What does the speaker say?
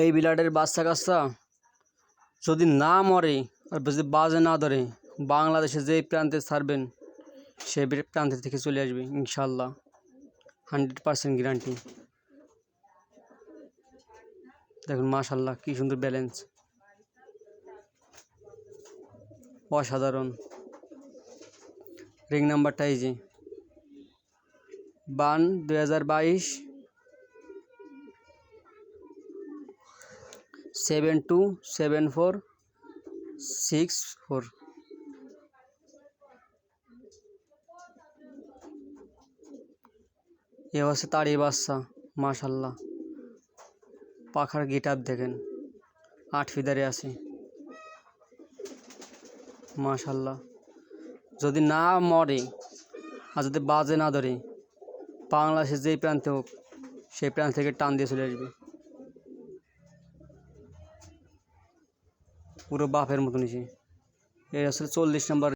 এই বিলাটের বাচ্চা কাচ্চা যদি না মরে আর যদি বাজে না ধরে, বাংলাদেশে যেই প্রান্তে ছাড়বেন সেই প্রান্তের থেকে চলে আসবে ইনশাল্লাহ হান্ড্রেড পার্সেন্ট গ্যারান্টি। দেখুন মাশাল্লাহ কী সুন্দর ব্যালেন্স। অসাধারণ। রিং নাম্বারটা এই যে, বান দুই হাজার বাইশ। Seven two seven four six four. এ হচ্ছে তারই বাচ্চা, মাশাল্লাহ। পাখার গেট আপ দেখেন, আট ফিদারে আছে। মাশাল্লাহ। যদি না মরে আর যদি বাজে না ধরে, বাংলাদেশের যেই প্রান্তে হোক, সেই প্রান্ত থেকে টান দিয়ে চলে আসবে। পুরো বাপের মতো নিচে এই আসলে চল্লিশ নম্বর